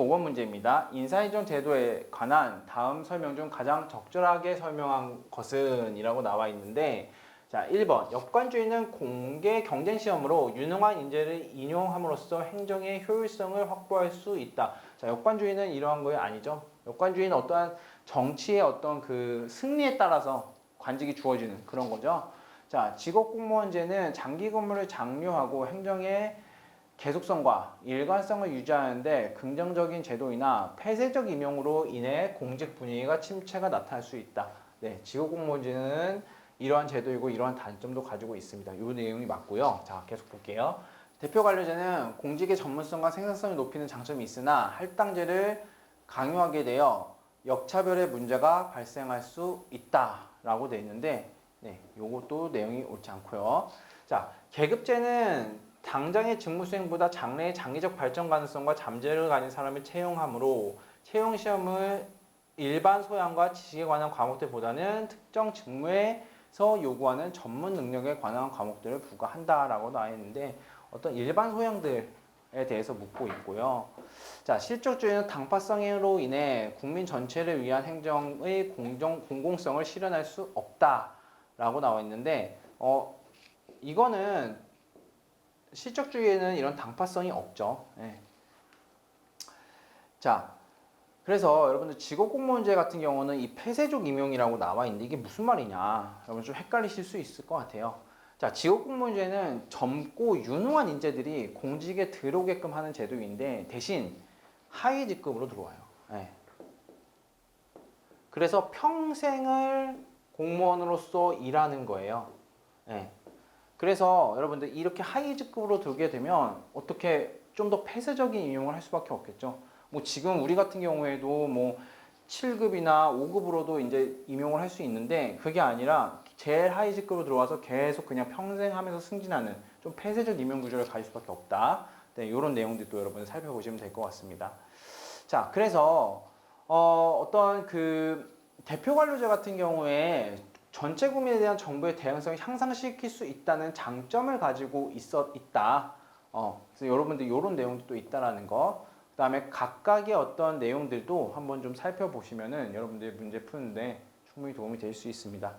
25번 문제입니다. 인사이전 제도에 관한 다음 설명 중 가장 적절하게 설명한 것은 이라고 나와 있는데 자, 1번. 역관주의는 공개 경쟁 시험으로 유능한 인재를 인용함으로써 행정의 효율성을 확보할 수 있다. 자, 역관주의는 이러한 거에 아니죠. 역관주의는 어떠한 정치의 어떤 그 승리에 따라서 관직이 주어지는 그런 거죠. 자, 직업 공무원제는 장기 근무를 장려하고 행정의 계속성과 일관성을 유지하는데 긍정적인 제도이나 폐쇄적 임용으로 인해 공직 분위기가 침체가 나타날 수 있다. 네, 직업 공무원제는 이러한 제도이고 이러한 단점도 가지고 있습니다. 이 내용이 맞고요. 자, 계속 볼게요. 대표 관료제는 공직의 전문성과 생산성을 높이는 장점이 있으나 할당제를 강요하게 되어 역차별의 문제가 발생할 수 있다라고 돼 있는데 네, 요것도 내용이 옳지 않고요. 자, 계급제는 당장의 직무 수행보다 장래의 장기적 발전 가능성과 잠재를 가진 사람을 채용하므로 채용 시험을 일반 소양과 지식에 관한 과목들보다는 특정 직무에서 요구하는 전문 능력에 관한 과목들을 부과한다라고 나와 있는데 어떤 일반 소양들에 대해서 묻고 있고요. 자, 실적주의는 당파성으로 인해 국민 전체를 위한 행정의 공정, 공공성을 실현할 수 없다라고 나와 있는데 어, 이거는 실적주의에는 이런 당파성이 없죠. 예. 자, 그래서 여러분들 직업공무원제 같은 경우는 이 폐쇄적 임용이라고 나와 있는데 이게 무슨 말이냐? 여러분 좀 헷갈리실 수 있을 것 같아요. 자, 직업공무원제는 젊고 유능한 인재들이 공직에 들어오게끔 하는 제도인데 대신 하위 직급으로 들어와요. 예. 그래서 평생을 공무원으로서 일하는 거예요. 예. 그래서 여러분들 이렇게 하위 직급으로 들게 되면 어떻게 좀 더 폐쇄적인 임용을 할 수밖에 없겠죠. 뭐 지금 우리 같은 경우에도 뭐 7급이나 5급으로도 이제 임용을 할 수 있는데 그게 아니라 제일 하위 직급으로 들어와서 계속 그냥 평생 하면서 승진하는 좀 폐쇄적 임용 구조를 가질 수밖에 없다. 네, 이런 내용들도 여러분 살펴보시면 될 것 같습니다. 자, 그래서 어, 어떤 그 대표 관료제 같은 경우에 전체 국민에 대한 정부의 대응성을 향상시킬 수 있다는 장점을 가지고 있어 있다. 어, 그래서 여러분들 이런 내용도 또 있다라는 거. 그다음에 각각의 어떤 내용들도 한번 좀 살펴보시면은 여러분들 문제 푸는데 충분히 도움이 될 수 있습니다.